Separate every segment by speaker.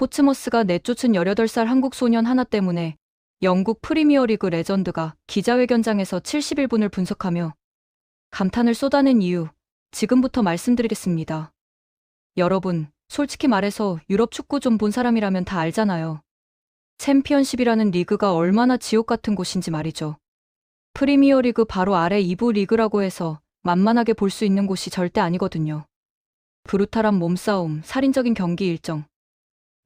Speaker 1: 포츠머스가 내쫓은 18살 한국 소년 하나 때문에 영국 프리미어리그 레전드가 기자회견장에서 71분을 분석하며 감탄을 쏟아낸 이유 지금부터 말씀드리겠습니다. 여러분, 솔직히 말해서 유럽 축구 좀 본 사람이라면 다 알잖아요. 챔피언십이라는 리그가 얼마나 지옥 같은 곳인지 말이죠. 프리미어 리그 바로 아래 2부 리그라고 해서 만만하게 볼 수 있는 곳이 절대 아니거든요. 브루탈한 몸싸움, 살인적인 경기 일정,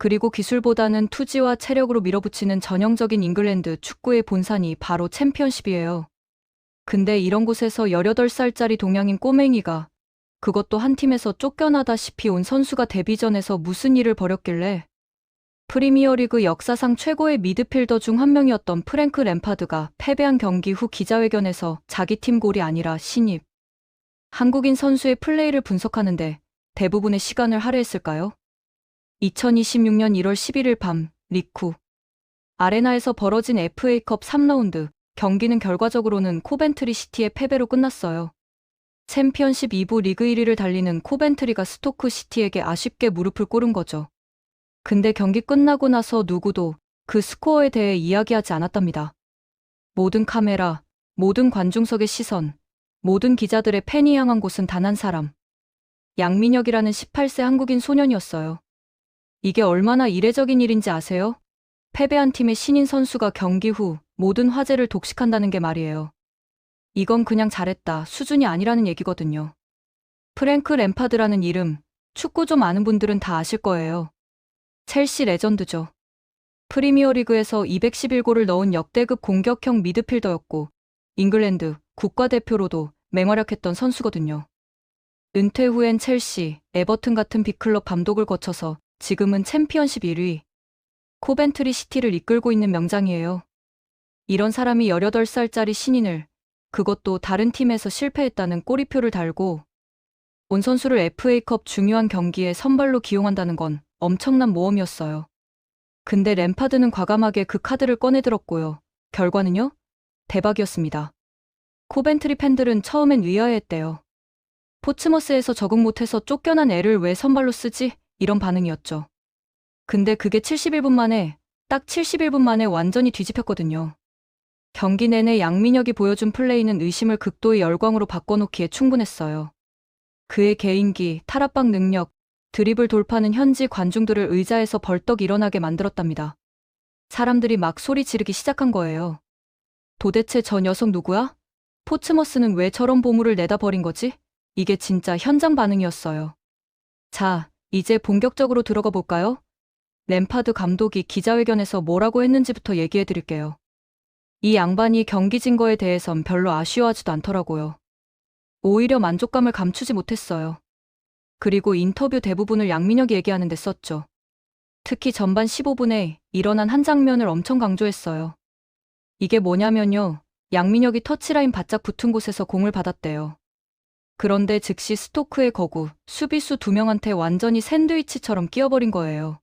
Speaker 1: 그리고 기술보다는 투지와 체력으로 밀어붙이는 전형적인 잉글랜드 축구의 본산이 바로 챔피언십이에요. 근데 이런 곳에서 18살짜리 동양인 꼬맹이가 그것도 한 팀에서 쫓겨나다시피 온 선수가 데뷔전에서 무슨 일을 벌였길래 프리미어리그 역사상 최고의 미드필더 중 한 명이었던 프랭크 램파드가 패배한 경기 후 기자회견에서 자기 팀 골이 아니라 신입 한국인 선수의 플레이를 분석하는데 대부분의 시간을 할애했을까요? 2026년 1월 11일 밤 리쿠 아레나에서 벌어진 FA컵 3라운드 경기는 결과적으로는 코벤트리 시티의 패배로 끝났어요. 챔피언십 2부 리그 1위를 달리는 코벤트리가 스토크 시티에게 아쉽게 무릎을 꿇은 거죠. 근데 경기 끝나고 나서 누구도 그 스코어에 대해 이야기하지 않았답니다. 모든 카메라, 모든 관중석의 시선, 모든 기자들의 팬이 향한 곳은 단 한 사람. 양민혁이라는 18세 한국인 소년이었어요. 이게 얼마나 이례적인 일인지 아세요? 패배한 팀의 신인 선수가 경기 후 모든 화제를 독식한다는 게 말이에요. 이건 그냥 잘했다 수준이 아니라는 얘기거든요. 프랭크 램파드라는 이름, 축구 좀 아는 분들은 다 아실 거예요. 첼시 레전드죠. 프리미어리그에서 211골을 넣은 역대급 공격형 미드필더였고, 잉글랜드 국가대표로도 맹활약했던 선수거든요. 은퇴 후엔 첼시, 에버튼 같은 빅클럽 감독을 거쳐서 지금은 챔피언십 1위, 코벤트리 시티를 이끌고 있는 명장이에요. 이런 사람이 18살짜리 신인을 그것도 다른 팀에서 실패했다는 꼬리표를 달고 온 선수를 FA컵 중요한 경기에 선발로 기용한다는 건 엄청난 모험이었어요. 근데 램파드는 과감하게 그 카드를 꺼내들었고요. 결과는요? 대박이었습니다. 코벤트리 팬들은 처음엔 의아해했대요. 포츠머스에서 적응 못해서 쫓겨난 애를 왜 선발로 쓰지? 이런 반응이었죠. 근데 그게 71분 만에, 딱 71분 만에 완전히 뒤집혔거든요. 경기 내내 양민혁이 보여준 플레이는 의심을 극도의 열광으로 바꿔놓기에 충분했어요. 그의 개인기, 탈압박 능력, 드리블 돌파는 현지 관중들을 의자에서 벌떡 일어나게 만들었답니다. 사람들이 막 소리 지르기 시작한 거예요. 도대체 저 녀석 누구야? 포츠머스는 왜 저런 보물을 내다 버린 거지? 이게 진짜 현장 반응이었어요. 자, 이제 본격적으로 들어가 볼까요? 램파드 감독이 기자회견에서 뭐라고 했는지부터 얘기해 드릴게요. 이 양반이 경기 진 거에 대해선 별로 아쉬워하지도 않더라고요. 오히려 만족감을 감추지 못했어요. 그리고 인터뷰 대부분을 양민혁이 얘기하는 데 썼죠. 특히 전반 15분에 일어난 한 장면을 엄청 강조했어요. 이게 뭐냐면요. 양민혁이 터치라인 바짝 붙은 곳에서 공을 받았대요. 그런데 즉시 스토크의 거구, 수비수 두 명한테 완전히 샌드위치처럼 끼어버린 거예요.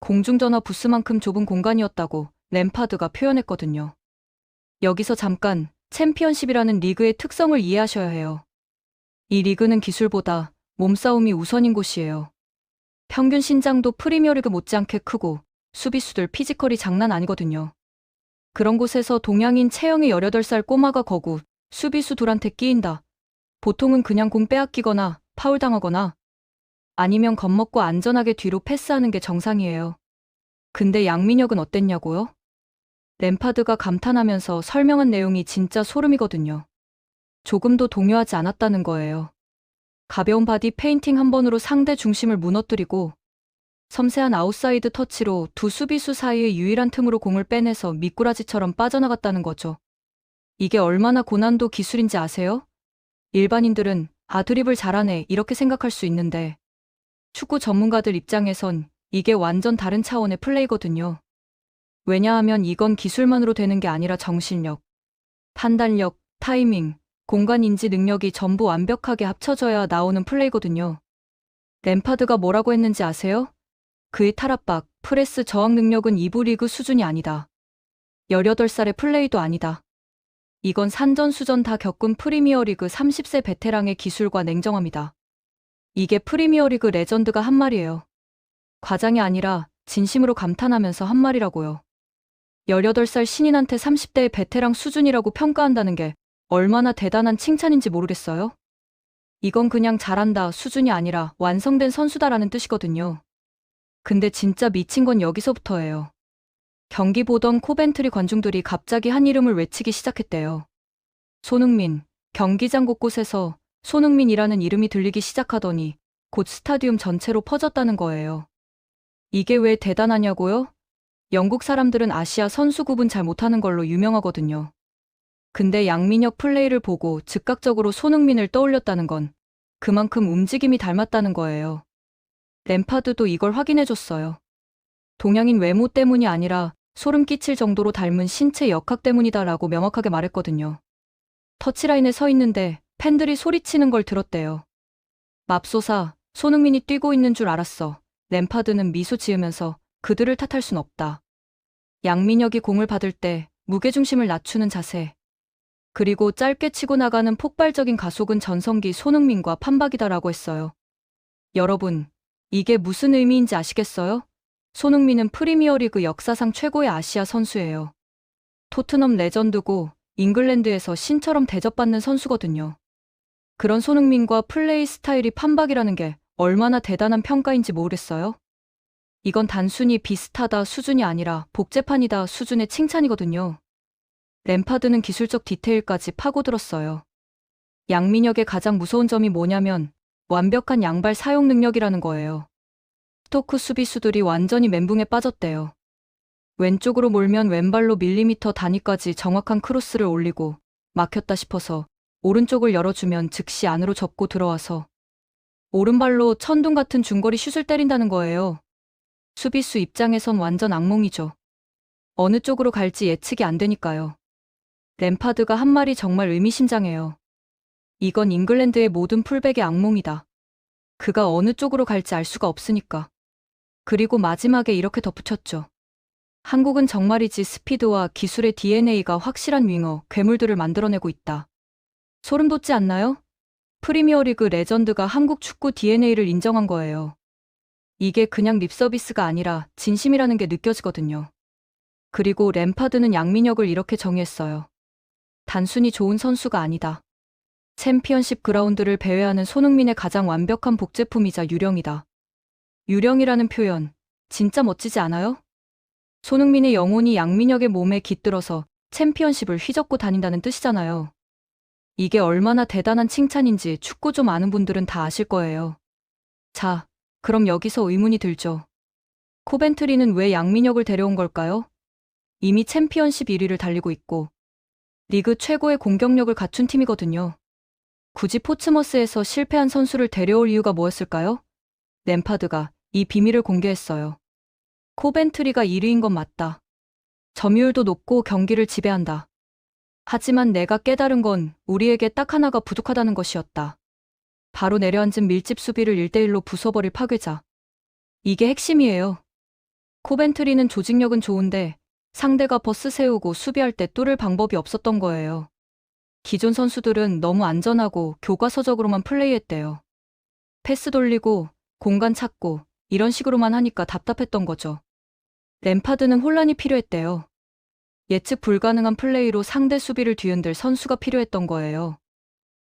Speaker 1: 공중전화 부스만큼 좁은 공간이었다고 램파드가 표현했거든요. 여기서 잠깐 챔피언십이라는 리그의 특성을 이해하셔야 해요. 이 리그는 기술보다 몸싸움이 우선인 곳이에요. 평균 신장도 프리미어리그 못지않게 크고 수비수들 피지컬이 장난 아니거든요. 그런 곳에서 동양인 체형의 18살 꼬마가 거구, 수비수 둘한테 끼인다. 보통은 그냥 공 빼앗기거나 파울 당하거나 아니면 겁먹고 안전하게 뒤로 패스하는 게 정상이에요. 근데 양민혁은 어땠냐고요? 램파드가 감탄하면서 설명한 내용이 진짜 소름이거든요. 조금도 동요하지 않았다는 거예요. 가벼운 바디 페인팅 한 번으로 상대 중심을 무너뜨리고 섬세한 아웃사이드 터치로 두 수비수 사이의 유일한 틈으로 공을 빼내서 미꾸라지처럼 빠져나갔다는 거죠. 이게 얼마나 고난도 기술인지 아세요? 일반인들은 아 드립을 잘하네 이렇게 생각할 수 있는데 축구 전문가들 입장에선 이게 완전 다른 차원의 플레이거든요. 왜냐하면 이건 기술만으로 되는 게 아니라 정신력, 판단력, 타이밍, 공간 인지 능력이 전부 완벽하게 합쳐져야 나오는 플레이거든요. 램파드가 뭐라고 했는지 아세요? 그의 탈압박, 프레스 저항 능력은 2부 리그 수준이 아니다. 18살의 플레이도 아니다. 이건 산전수전 다 겪은 프리미어리그 30세 베테랑의 기술과 냉정함이다. 이게 프리미어리그 레전드가 한 말이에요. 과장이 아니라 진심으로 감탄하면서 한 말이라고요. 18살 신인한테 30대의 베테랑 수준이라고 평가한다는 게 얼마나 대단한 칭찬인지 모르겠어요? 이건 그냥 잘한다 수준이 아니라 완성된 선수다라는 뜻이거든요. 근데 진짜 미친 건 여기서부터예요. 경기 보던 코벤트리 관중들이 갑자기 한 이름을 외치기 시작했대요. 손흥민, 경기장 곳곳에서 손흥민이라는 이름이 들리기 시작하더니 곧 스타디움 전체로 퍼졌다는 거예요. 이게 왜 대단하냐고요? 영국 사람들은 아시아 선수 구분 잘 못하는 걸로 유명하거든요. 근데 양민혁 플레이를 보고 즉각적으로 손흥민을 떠올렸다는 건 그만큼 움직임이 닮았다는 거예요. 램파드도 이걸 확인해줬어요. 동양인 외모 때문이 아니라 소름 끼칠 정도로 닮은 신체 역학 때문이다라고 명확하게 말했거든요. 터치라인에 서 있는데 팬들이 소리치는 걸 들었대요. 맙소사, 손흥민이 뛰고 있는 줄 알았어. 램파드는 미소 지으면서 그들을 탓할 순 없다. 양민혁이 공을 받을 때 무게중심을 낮추는 자세. 그리고 짧게 치고 나가는 폭발적인 가속은 전성기 손흥민과 판박이다라고 했어요. 여러분, 이게 무슨 의미인지 아시겠어요? 손흥민은 프리미어리그 역사상 최고의 아시아 선수예요. 토트넘 레전드고 잉글랜드에서 신처럼 대접받는 선수거든요. 그런 손흥민과 플레이 스타일이 판박이라는 게 얼마나 대단한 평가인지 모르겠어요? 이건 단순히 비슷하다 수준이 아니라 복제판이다 수준의 칭찬이거든요. 램파드는 기술적 디테일까지 파고들었어요. 양민혁의 가장 무서운 점이 뭐냐면 완벽한 양발 사용 능력이라는 거예요. 스토크 수비수들이 완전히 멘붕에 빠졌대요. 왼쪽으로 몰면 왼발로 밀리미터 단위까지 정확한 크로스를 올리고 막혔다 싶어서 오른쪽을 열어주면 즉시 안으로 접고 들어와서 오른발로 천둥 같은 중거리 슛을 때린다는 거예요. 수비수 입장에선 완전 악몽이죠. 어느 쪽으로 갈지 예측이 안 되니까요. 램파드가 한 말이 정말 의미심장해요. 이건 잉글랜드의 모든 풀백의 악몽이다. 그가 어느 쪽으로 갈지 알 수가 없으니까. 그리고 마지막에 이렇게 덧붙였죠. 한국은 정말이지 스피드와 기술의 DNA가 확실한 윙어, 괴물들을 만들어내고 있다. 소름 돋지 않나요? 프리미어리그 레전드가 한국 축구 DNA를 인정한 거예요. 이게 그냥 립서비스가 아니라 진심이라는 게 느껴지거든요. 그리고 램파드는 양민혁을 이렇게 정의했어요. 단순히 좋은 선수가 아니다. 챔피언십 그라운드를 배회하는 손흥민의 가장 완벽한 복제품이자 유령이다. 유령이라는 표현, 진짜 멋지지 않아요? 손흥민의 영혼이 양민혁의 몸에 깃들어서 챔피언십을 휘젓고 다닌다는 뜻이잖아요. 이게 얼마나 대단한 칭찬인지 축구 좀 아는 분들은 다 아실 거예요. 자, 그럼 여기서 의문이 들죠. 코벤트리는 왜 양민혁을 데려온 걸까요? 이미 챔피언십 1위를 달리고 있고 리그 최고의 공격력을 갖춘 팀이거든요. 굳이 포츠머스에서 실패한 선수를 데려올 이유가 뭐였을까요? 램파드가 이 비밀을 공개했어요. 코벤트리가 1위인 건 맞다. 점유율도 높고 경기를 지배한다. 하지만 내가 깨달은 건 우리에게 딱 하나가 부족하다는 것이었다. 바로 내려앉은 밀집 수비를 1대1로 부숴버릴 파괴자. 이게 핵심이에요. 코벤트리는 조직력은 좋은데 상대가 버스 세우고 수비할 때 뚫을 방법이 없었던 거예요. 기존 선수들은 너무 안전하고 교과서적으로만 플레이했대요. 패스 돌리고 공간 찾고 이런 식으로만 하니까 답답했던 거죠. 램파드는 혼란이 필요했대요. 예측 불가능한 플레이로 상대 수비를 뒤흔들 선수가 필요했던 거예요.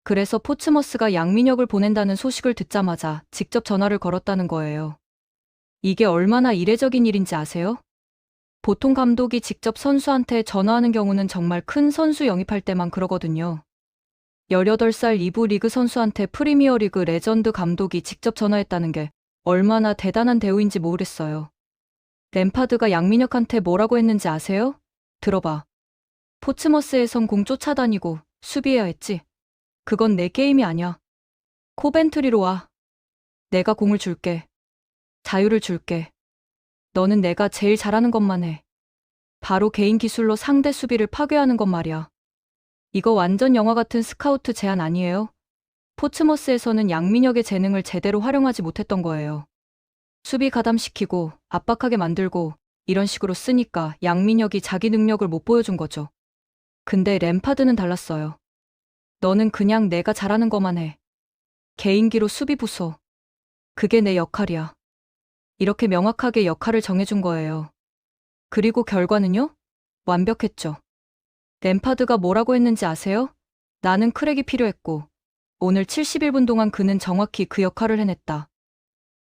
Speaker 1: 그래서 포츠머스가 양민혁을 보낸다는 소식을 듣자마자 직접 전화를 걸었다는 거예요. 이게 얼마나 이례적인 일인지 아세요? 보통 감독이 직접 선수한테 전화하는 경우는 정말 큰 선수 영입할 때만 그러거든요. 18살 2부 리그 선수한테 프리미어 리그 레전드 감독이 직접 전화했다는 게 얼마나 대단한 대우인지 모르겠어요. 램파드가 양민혁한테 뭐라고 했는지 아세요? 들어봐. 포츠머스에선 공 쫓아다니고 수비해야 했지. 그건 내 게임이 아니야. 코벤트리로 와. 내가 공을 줄게. 자유를 줄게. 너는 내가 제일 잘하는 것만 해. 바로 개인 기술로 상대 수비를 파괴하는 것 말이야. 이거 완전 영화 같은 스카우트 제안 아니에요? 포츠머스에서는 양민혁의 재능을 제대로 활용하지 못했던 거예요. 수비 가담시키고 압박하게 만들고 이런 식으로 쓰니까 양민혁이 자기 능력을 못 보여준 거죠. 근데 램파드는 달랐어요. 너는 그냥 내가 잘하는 것만 해. 개인기로 수비 부숴. 그게 내 역할이야. 이렇게 명확하게 역할을 정해준 거예요. 그리고 결과는요? 완벽했죠. 램파드가 뭐라고 했는지 아세요? 나는 크랙이 필요했고, 오늘 71분 동안 그는 정확히 그 역할을 해냈다.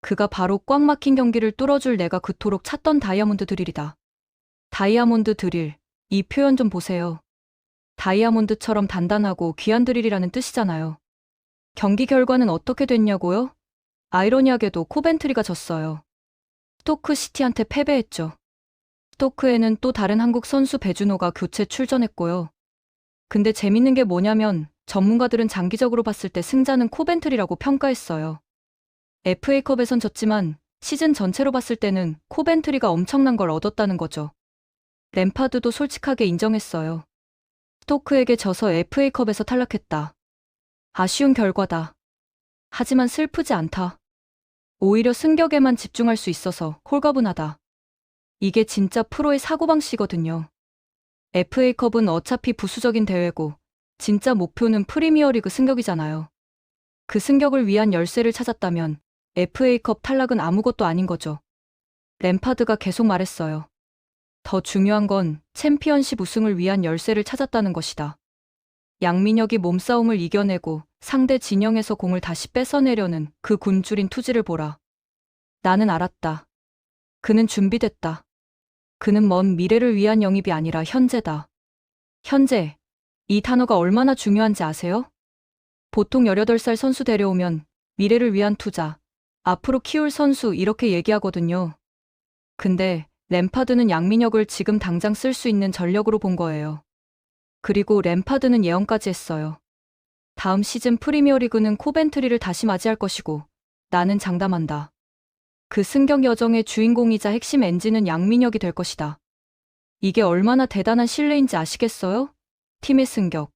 Speaker 1: 그가 바로 꽉 막힌 경기를 뚫어줄 내가 그토록 찾던 다이아몬드 드릴이다. 다이아몬드 드릴, 이 표현 좀 보세요. 다이아몬드처럼 단단하고 귀한 드릴이라는 뜻이잖아요. 경기 결과는 어떻게 됐냐고요? 아이러니하게도 코벤트리가 졌어요. 스토크 시티한테 패배했죠. 스토크에는 또 다른 한국 선수 배준호가 교체 출전했고요. 근데 재밌는 게 뭐냐면 전문가들은 장기적으로 봤을 때 승자는 코벤트리라고 평가했어요. FA컵에선 졌지만 시즌 전체로 봤을 때는 코벤트리가 엄청난 걸 얻었다는 거죠. 램파드도 솔직하게 인정했어요. 스토크에게 져서 FA컵에서 탈락했다. 아쉬운 결과다. 하지만 슬프지 않다. 오히려 승격에만 집중할 수 있어서 홀가분하다. 이게 진짜 프로의 사고방식이거든요. FA컵은 어차피 부수적인 대회고, 진짜 목표는 프리미어리그 승격이잖아요. 그 승격을 위한 열쇠를 찾았다면, FA컵 탈락은 아무것도 아닌 거죠. 램파드가 계속 말했어요. 더 중요한 건 챔피언십 우승을 위한 열쇠를 찾았다는 것이다. 양민혁이 몸싸움을 이겨내고 상대 진영에서 공을 다시 뺏어내려는 그 굶주린 투지를 보라. 나는 알았다. 그는 준비됐다. 그는 먼 미래를 위한 영입이 아니라 현재다. 현재. 이 단어가 얼마나 중요한지 아세요? 보통 18살 선수 데려오면 미래를 위한 투자, 앞으로 키울 선수 이렇게 얘기하거든요. 근데 램파드는 양민혁을 지금 당장 쓸 수 있는 전력으로 본 거예요. 그리고 램파드는 예언까지 했어요. 다음 시즌 프리미어리그는 코벤트리를 다시 맞이할 것이고 나는 장담한다. 그 승격 여정의 주인공이자 핵심 엔진은 양민혁이 될 것이다. 이게 얼마나 대단한 신뢰인지 아시겠어요? 팀의 승격.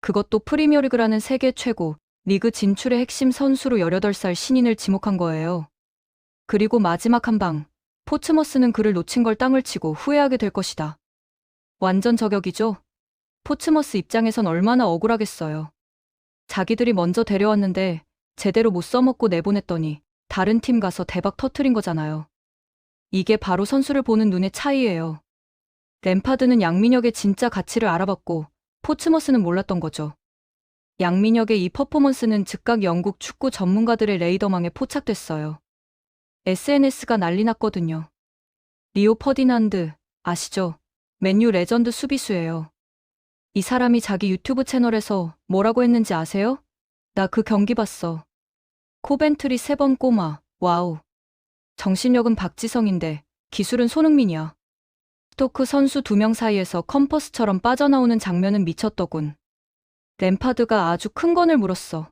Speaker 1: 그것도 프리미어리그라는 세계 최고, 리그 진출의 핵심 선수로 18살 신인을 지목한 거예요. 그리고 마지막 한 방, 포츠머스는 그를 놓친 걸 땅을 치고 후회하게 될 것이다. 완전 저격이죠? 포츠머스 입장에선 얼마나 억울하겠어요. 자기들이 먼저 데려왔는데 제대로 못 써먹고 내보냈더니 다른 팀 가서 대박 터트린 거잖아요. 이게 바로 선수를 보는 눈의 차이예요. 램파드는 양민혁의 진짜 가치를 알아봤고 포츠머스는 몰랐던 거죠. 양민혁의 이 퍼포먼스는 즉각 영국 축구 전문가들의 레이더망에 포착됐어요. SNS가 난리 났거든요. 리오 퍼디난드, 아시죠? 맨유 레전드 수비수예요. 이 사람이 자기 유튜브 채널에서 뭐라고 했는지 아세요? 나 그 경기 봤어. 코벤트리 세 번 꼬마, 와우. 정신력은 박지성인데 기술은 손흥민이야. 스토크 선수 두 명 사이에서 컴퍼스처럼 빠져나오는 장면은 미쳤더군. 램파드가 아주 큰 건을 물었어.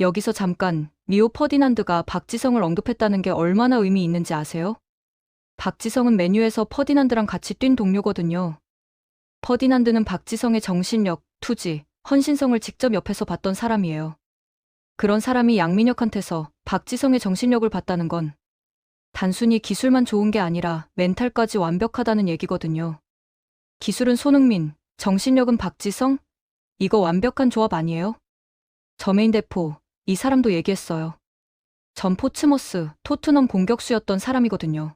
Speaker 1: 여기서 잠깐 리오 퍼디난드가 박지성을 언급했다는 게 얼마나 의미 있는지 아세요? 박지성은 메뉴에서 퍼디난드랑 같이 뛴 동료거든요. 퍼디난드는 박지성의 정신력, 투지, 헌신성을 직접 옆에서 봤던 사람이에요. 그런 사람이 양민혁한테서 박지성의 정신력을 봤다는 건 단순히 기술만 좋은 게 아니라 멘탈까지 완벽하다는 얘기거든요. 기술은 손흥민, 정신력은 박지성? 이거 완벽한 조합 아니에요? 저메인 대포, 이 사람도 얘기했어요. 전 포츠머스, 토트넘 공격수였던 사람이거든요.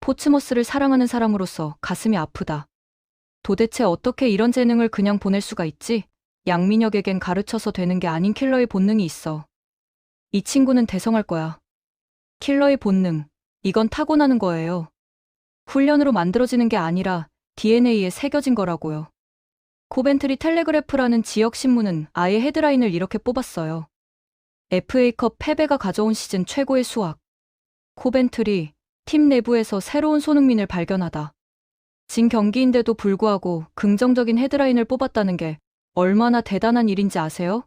Speaker 1: 포츠머스를 사랑하는 사람으로서 가슴이 아프다. 도대체 어떻게 이런 재능을 그냥 보낼 수가 있지? 양민혁에겐 가르쳐서 되는 게 아닌 킬러의 본능이 있어. 이 친구는 대성할 거야. 킬러의 본능, 이건 타고나는 거예요. 훈련으로 만들어지는 게 아니라 DNA에 새겨진 거라고요. 코벤트리 텔레그래프라는 지역 신문은 아예 헤드라인을 이렇게 뽑았어요. FA컵 패배가 가져온 시즌 최고의 수확. 코벤트리, 팀 내부에서 새로운 손흥민을 발견하다. 진 경기인데도 불구하고 긍정적인 헤드라인을 뽑았다는 게 얼마나 대단한 일인지 아세요?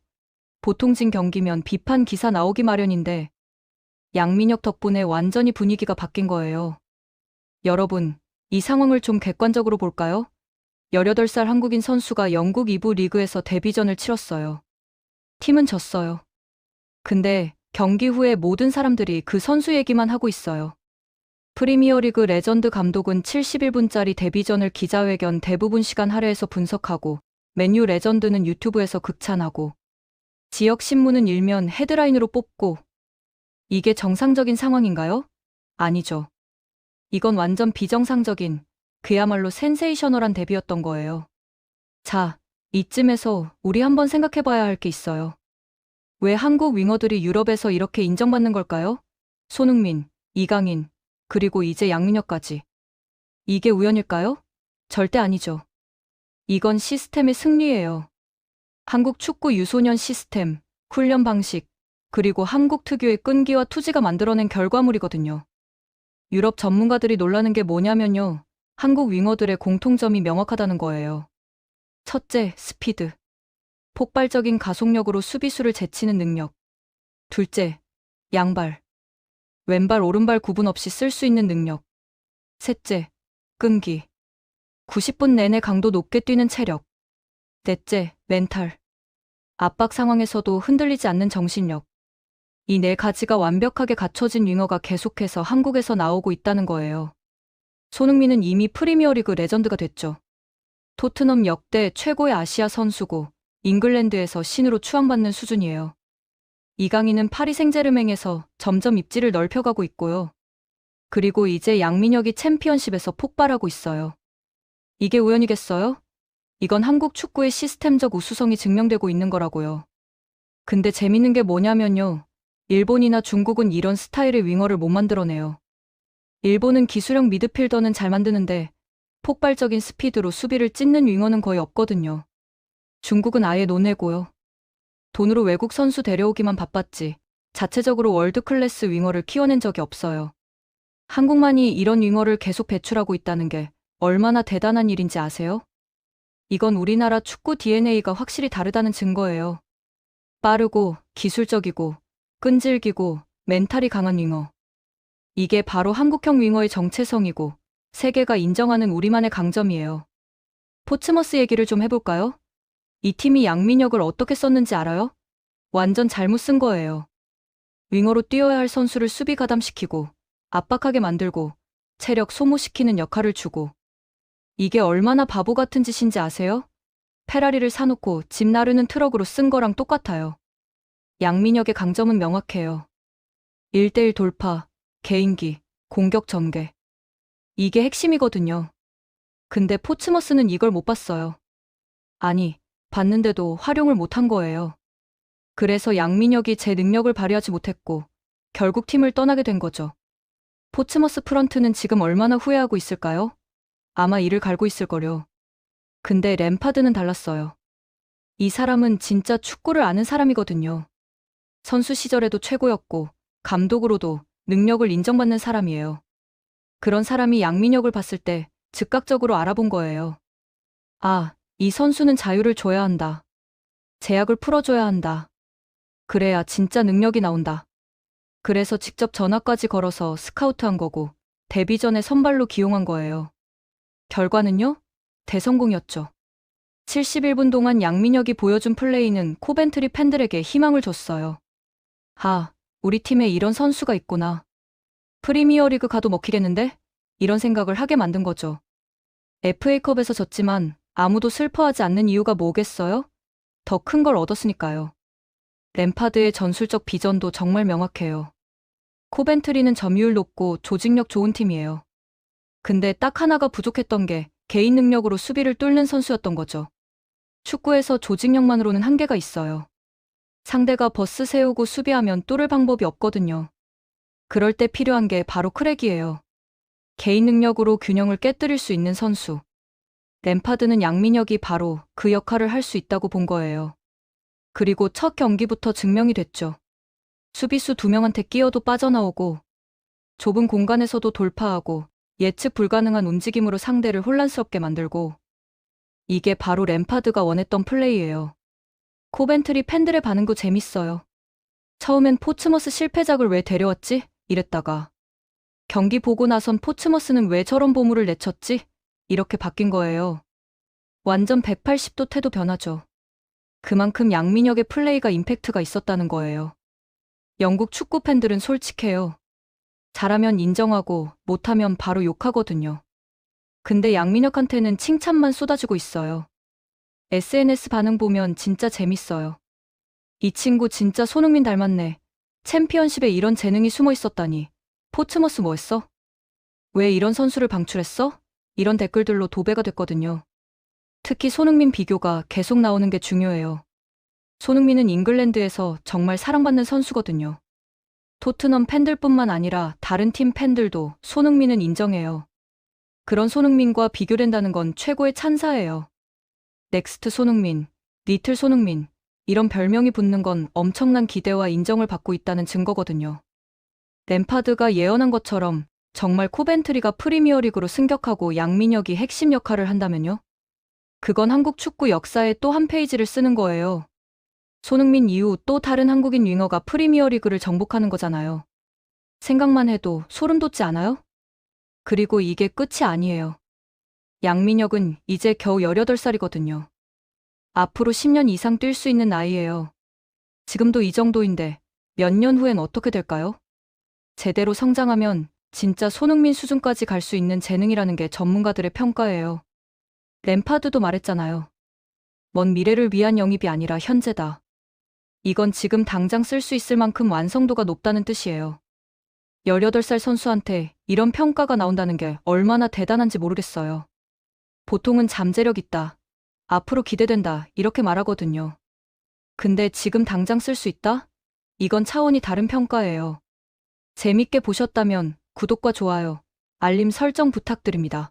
Speaker 1: 보통 진 경기면 비판 기사 나오기 마련인데 양민혁 덕분에 완전히 분위기가 바뀐 거예요. 여러분, 이 상황을 좀 객관적으로 볼까요? 18살 한국인 선수가 영국 2부 리그에서 데뷔전을 치렀어요. 팀은 졌어요. 근데 경기 후에 모든 사람들이 그 선수 얘기만 하고 있어요. 프리미어리그 레전드 감독은 71분짜리 데뷔전을 기자회견 대부분 시간 할애해서 분석하고 맨유 레전드는 유튜브에서 극찬하고 지역 신문은 일면 헤드라인으로 뽑고 이게 정상적인 상황인가요? 아니죠. 이건 완전 비정상적인, 그야말로 센세이셔널한 데뷔였던 거예요. 자, 이쯤에서 우리 한번 생각해 봐야 할 게 있어요. 왜 한국 윙어들이 유럽에서 이렇게 인정받는 걸까요? 손흥민, 이강인, 그리고 이제 양민혁까지. 이게 우연일까요? 절대 아니죠. 이건 시스템의 승리예요. 한국 축구 유소년 시스템, 훈련 방식, 그리고 한국 특유의 끈기와 투지가 만들어낸 결과물이거든요. 유럽 전문가들이 놀라는 게 뭐냐면요. 한국 윙어들의 공통점이 명확하다는 거예요. 첫째, 스피드. 폭발적인 가속력으로 수비수를 제치는 능력. 둘째, 양발. 왼발, 오른발 구분 없이 쓸 수 있는 능력. 셋째, 끈기. 90분 내내 강도 높게 뛰는 체력. 넷째, 멘탈. 압박 상황에서도 흔들리지 않는 정신력. 이 네 가지가 완벽하게 갖춰진 윙어가 계속해서 한국에서 나오고 있다는 거예요. 손흥민은 이미 프리미어리그 레전드가 됐죠. 토트넘 역대 최고의 아시아 선수고 잉글랜드에서 신으로 추앙받는 수준이에요. 이강인은 파리 생제르맹에서 점점 입지를 넓혀가고 있고요. 그리고 이제 양민혁이 챔피언십에서 폭발하고 있어요. 이게 우연이겠어요? 이건 한국 축구의 시스템적 우수성이 증명되고 있는 거라고요. 근데 재밌는 게 뭐냐면요. 일본이나 중국은 이런 스타일의 윙어를 못 만들어내요. 일본은 기술형 미드필더는 잘 만드는데 폭발적인 스피드로 수비를 찢는 윙어는 거의 없거든요. 중국은 아예 논외고요. 돈으로 외국 선수 데려오기만 바빴지 자체적으로 월드 클래스 윙어를 키워낸 적이 없어요. 한국만이 이런 윙어를 계속 배출하고 있다는 게 얼마나 대단한 일인지 아세요? 이건 우리나라 축구 DNA가 확실히 다르다는 증거예요. 빠르고 기술적이고 끈질기고 멘탈이 강한 윙어. 이게 바로 한국형 윙어의 정체성이고 세계가 인정하는 우리만의 강점이에요. 포츠머스 얘기를 좀 해볼까요? 이 팀이 양민혁을 어떻게 썼는지 알아요? 완전 잘못 쓴 거예요. 윙어로 뛰어야 할 선수를 수비 가담시키고 압박하게 만들고 체력 소모시키는 역할을 주고 이게 얼마나 바보 같은 짓인지 아세요? 페라리를 사놓고 집 나르는 트럭으로 쓴 거랑 똑같아요. 양민혁의 강점은 명확해요. 1대1 돌파, 개인기, 공격 전개. 이게 핵심이거든요. 근데 포츠머스는 이걸 못 봤어요. 아니, 봤는데도 활용을 못한 거예요. 그래서 양민혁이 제 능력을 발휘하지 못했고, 결국 팀을 떠나게 된 거죠. 포츠머스 프런트는 지금 얼마나 후회하고 있을까요? 아마 이를 갈고 있을 거려. 근데 램파드는 달랐어요. 이 사람은 진짜 축구를 아는 사람이거든요. 선수 시절에도 최고였고, 감독으로도 능력을 인정받는 사람이에요. 그런 사람이 양민혁을 봤을 때 즉각적으로 알아본 거예요. 아, 이 선수는 자유를 줘야 한다. 제약을 풀어줘야 한다. 그래야 진짜 능력이 나온다. 그래서 직접 전화까지 걸어서 스카우트한 거고, 데뷔 전에 선발로 기용한 거예요. 결과는요? 대성공이었죠. 71분 동안 양민혁이 보여준 플레이는 코벤트리 팬들에게 희망을 줬어요. 아, 우리 팀에 이런 선수가 있구나. 프리미어리그 가도 먹히겠는데? 이런 생각을 하게 만든 거죠. FA컵에서 졌지만 아무도 슬퍼하지 않는 이유가 뭐겠어요? 더 큰 걸 얻었으니까요. 램파드의 전술적 비전도 정말 명확해요. 코벤트리는 점유율 높고 조직력 좋은 팀이에요. 근데 딱 하나가 부족했던 게 개인 능력으로 수비를 뚫는 선수였던 거죠. 축구에서 조직력만으로는 한계가 있어요. 상대가 버스 세우고 수비하면 뚫을 방법이 없거든요. 그럴 때 필요한 게 바로 크랙이에요. 개인 능력으로 균형을 깨뜨릴 수 있는 선수. 램파드는 양민혁이 바로 그 역할을 할 수 있다고 본 거예요. 그리고 첫 경기부터 증명이 됐죠. 수비수 두 명한테 끼어도 빠져나오고 좁은 공간에서도 돌파하고 예측 불가능한 움직임으로 상대를 혼란스럽게 만들고 이게 바로 램파드가 원했던 플레이예요. 코벤트리 팬들의 반응도 재밌어요. 처음엔 포츠머스 실패작을 왜 데려왔지? 이랬다가 경기 보고 나선 포츠머스는 왜 저런 보물을 내쳤지? 이렇게 바뀐 거예요. 완전 180도 태도 변하죠. 그만큼 양민혁의 플레이가 임팩트가 있었다는 거예요. 영국 축구 팬들은 솔직해요. 잘하면 인정하고 못하면 바로 욕하거든요. 근데 양민혁한테는 칭찬만 쏟아지고 있어요. SNS 반응 보면 진짜 재밌어요. 이 친구 진짜 손흥민 닮았네. 챔피언십에 이런 재능이 숨어 있었다니. 포츠머스 뭐 했어? 왜 이런 선수를 방출했어? 이런 댓글들로 도배가 됐거든요. 특히 손흥민 비교가 계속 나오는 게 중요해요. 손흥민은 잉글랜드에서 정말 사랑받는 선수거든요. 토트넘 팬들뿐만 아니라 다른 팀 팬들도 손흥민은 인정해요. 그런 손흥민과 비교된다는 건 최고의 찬사예요. 넥스트 손흥민, 리틀 손흥민, 이런 별명이 붙는 건 엄청난 기대와 인정을 받고 있다는 증거거든요. 램파드가 예언한 것처럼 정말 코벤트리가 프리미어리그로 승격하고 양민혁이 핵심 역할을 한다면요? 그건 한국 축구 역사의 또 한 페이지를 쓰는 거예요. 손흥민 이후 또 다른 한국인 윙어가 프리미어리그를 정복하는 거잖아요. 생각만 해도 소름 돋지 않아요? 그리고 이게 끝이 아니에요. 양민혁은 이제 겨우 18살이거든요. 앞으로 10년 이상 뛸 수 있는 나이예요. 지금도 이 정도인데 몇 년 후엔 어떻게 될까요? 제대로 성장하면 진짜 손흥민 수준까지 갈 수 있는 재능이라는 게 전문가들의 평가예요. 램파드도 말했잖아요. 먼 미래를 위한 영입이 아니라 현재다. 이건 지금 당장 쓸 수 있을 만큼 완성도가 높다는 뜻이에요. 18살 선수한테 이런 평가가 나온다는 게 얼마나 대단한지 모르겠어요. 보통은 잠재력 있다. 앞으로 기대된다. 이렇게 말하거든요. 근데 지금 당장 쓸 수 있다? 이건 차원이 다른 평가예요. 재밌게 보셨다면 구독과 좋아요, 알림 설정 부탁드립니다.